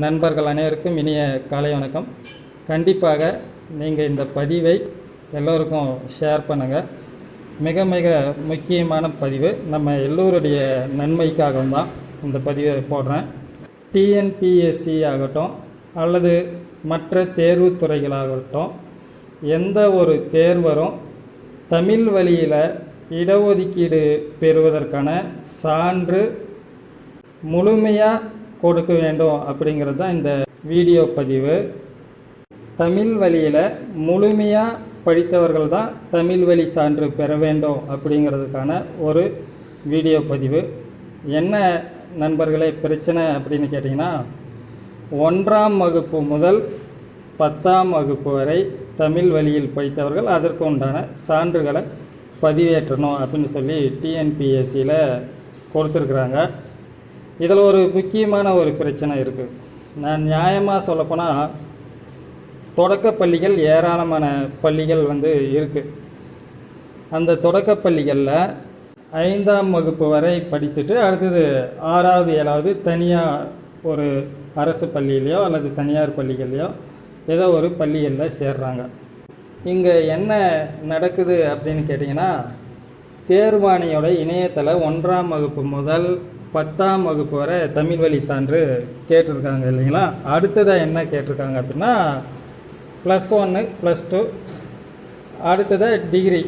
நண்பர்கள் அனைவருக்கும் இனிய காலை வணக்கம். கண்டிப்பாக நீங்கள் இந்த பதிவை எல்லோருக்கும் ஷேர் பண்ணுங்கள் மிக மிக முக்கியமான பதிவு. நம்ம எல்லோருடைய நன்மைக்காகவும் தான் இந்த பதிவை போடுறேன். டிஎன்பிஎஸ்சி ஆகட்டும் அல்லது மற்ற தேர்வு துறைகளாகட்டும் எந்த ஒரு தேர்வரும் தமிழ் வழியில் இடஒதுக்கீடு பெறுவதற்கான சான்று முழுமையாக கொடுக்க வேண்டும் அப்படிங்கிறது தான் இந்த வீடியோ பதிவு. தமிழ் வழியில் முழுமையாக படித்தவர்கள் தான் தமிழ் வழி சான்று பெற வேண்டும் அப்படிங்கிறதுக்கான ஒரு வீடியோ பதிவு. என்ன நண்பர்களே பிரச்சனை அப்படின்னு கேட்டிங்கன்னா ஒன்றாம் வகுப்பு முதல் பத்தாம் வகுப்பு வரை தமிழ் வழியில் படித்தவர்கள் அதற்கு உண்டான சான்றுகளை பதிவேற்றணும் அப்படின்னு சொல்லி டிஎன்பிஎஸ்சியில் கொடுத்துருக்குறாங்க. இதில் ஒரு முக்கியமான ஒரு பிரச்சனை இருக்குது நான் நியாயமாக சொல்லப்போனால் தொடக்கப்பள்ளிகள் ஏராளமான பள்ளிகள் வந்து இருக்குது அந்த தொடக்கப்பள்ளிகளில் ஐந்தாம் வகுப்பு வரை படிச்சுட்டு அடுத்தது ஆறாவது ஏழாவது தனியாக ஒரு அரசு பள்ளியிலையோ அல்லது தனியார் பள்ளிகள்லையோ ஏதோ ஒரு பள்ளிகளில் சேர்றாங்க. இங்கே என்ன நடக்குது அப்படின்னு கேட்டிங்கன்னா தேர்வாணையோட இணையத்தில் ஒன்றாம் வகுப்பு முதல் பத்தாம் வகுப்பு வரை தமிழ் வழி சான்று கேட்டிருக்காங்க இல்லைங்களா? அடுத்ததாக என்ன கேட்டிருக்காங்க அப்படின்னா ப்ளஸ் ஒன்று ப்ளஸ் டூ அடுத்ததாக டிகிரி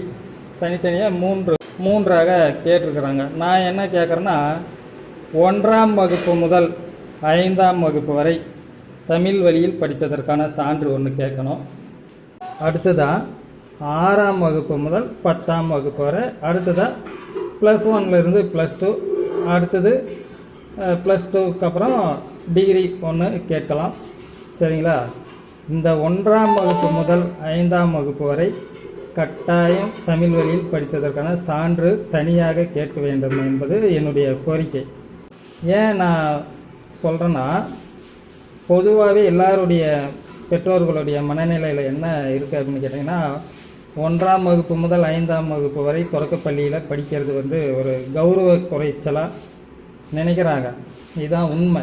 தனித்தனியாக மூன்று மூன்றாக கேட்டிருக்கிறாங்க. நான் என்ன கேட்குறேன்னா ஒன்றாம் வகுப்பு முதல் ஐந்தாம் வகுப்பு வரை தமிழ் வழியில் படித்ததற்கான சான்று ஒன்று கேட்கணும். அடுத்ததாக ஆறாம் வகுப்பு முதல் பத்தாம் வகுப்பு வரை அடுத்ததாக ப்ளஸ் ஒன்லேருந்து ப்ளஸ் டூ அடுத்தது ப்ளஸ் டூக்கு அப்புறம் டிகிரி ஒன்று கேட்கலாம். சரிங்களா? இந்த ஒன்றாம் வகுப்பு முதல் ஐந்தாம் வகுப்பு வரை கட்டாயம் தமிழ் வழியில் படித்ததற்கான சான்று தனியாக கேட்க வேண்டும் என்பது என்னுடைய கோரிக்கை. ஏன் நான் சொல்கிறேன்னா பொதுவாகவே எல்லாருடைய பெற்றோர்களுடைய மனநிலையில் என்ன இருக்குது அப்படின்னு கேட்டிங்கன்னா ஒன்றாம் வகுப்பு முதல் ஐந்தாம் வகுப்பு வரை தொடக்கப்பள்ளியில் படிக்கிறது வந்து ஒரு கௌரவ குறைச்சலாக நினைக்கிறாங்க. இதுதான் உண்மை.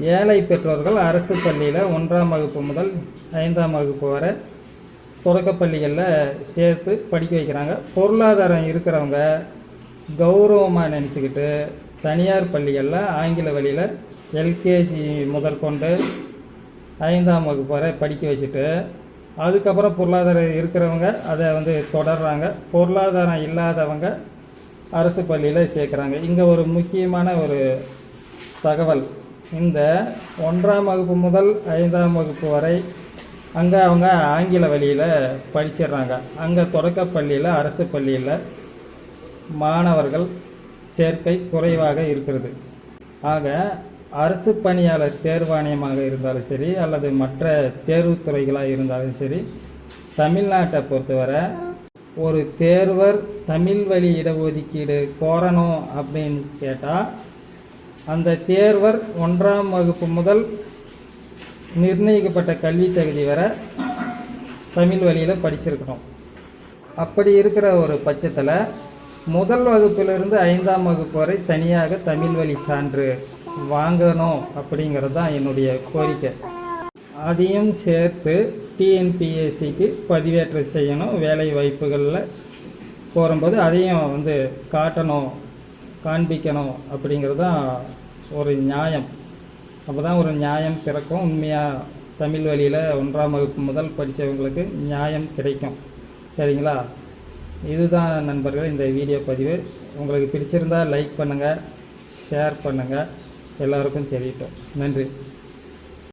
ஏழை பெற்றோர்கள் அரசு பள்ளியில் ஒன்றாம் வகுப்பு முதல் ஐந்தாம் வகுப்பு வரை தொடக்கப்பள்ளிகளில் சேர்த்து படிக்க வைக்கிறாங்க. பொருளாதாரம் இருக்கிறவங்க கௌரவமாக நினச்சிக்கிட்டு தனியார் பள்ளிகளில் ஆங்கில வழியில் எல்கேஜி முதற்கொண்டு ஐந்தாம் வகுப்பு வரை படிக்க வச்சுட்டு அதுக்கப்புறம் பொருளாதாரம் இருக்கிறவங்க அதை வந்து தொடர்றாங்க. பொருளாதாரம் இல்லாதவங்க அரசு பள்ளியில் சேர்க்குறாங்க. இங்கே ஒரு முக்கியமான ஒரு தகவல். இந்த ஒன்றாம் வகுப்பு முதல் ஐந்தாம் வகுப்பு வரை அங்கே அவங்க ஆங்கில வழியில் படிச்சிடுறாங்க. அங்கே தொடக்கப்பள்ளியில் அரசு பள்ளியில் மாணவர்கள் சேர்க்கை குறைவாக இருக்கிறது. ஆக அரசு பணியாளர் தேர்வாணையமாக இருந்தாலும் சரி அல்லது மற்ற தேர்வுத்துறைகளாக இருந்தாலும் சரி தமிழ்நாட்டை பொறுத்தவரை ஒரு தேர்வர் தமிழ் வழி இடஒதுக்கீடு கோரணும் அப்படின்னு கேட்டால் அந்த தேர்வர் ஒன்றாம் வகுப்பு முதல் நிர்ணயிக்கப்பட்ட கல்வி தகுதி வரை தமிழ் வழியில் படிச்சிருக்கணும். அப்படி இருக்கிற ஒரு பட்சத்தில் முதல் வகுப்பிலிருந்து ஐந்தாம் வகுப்பு வரை தனியாக தமிழ் வழி சான்று வாங்கணும் அப்படிங்கிறது தான் என்னுடைய கோரிக்கை. அதையும் சேர்த்து டிஎன்பிஎஸ்சிக்கு பதிவேற்றம் செய்யணும். வேலை வாய்ப்புகளில் போகும்போது அதையும் வந்து காட்டணும் காண்பிக்கணும் அப்படிங்கிறது தான் ஒரு நியாயம். அப்போ தான் ஒரு நியாயம் பிறக்கும். உண்மையாக தமிழ் வழியில் ஒன்றாம் வகுப்பு முதல் படித்தவங்களுக்கு நியாயம் கிடைக்கும். சரிங்களா? இதுதான் நண்பர்கள் இந்த வீடியோ பதிவு. உங்களுக்கு பிடிச்சிருந்தால் லைக் பண்ணுங்கள் ஷேர் பண்ணுங்கள் எல்லாருக்கும் தெரியட்டும் நன்றி.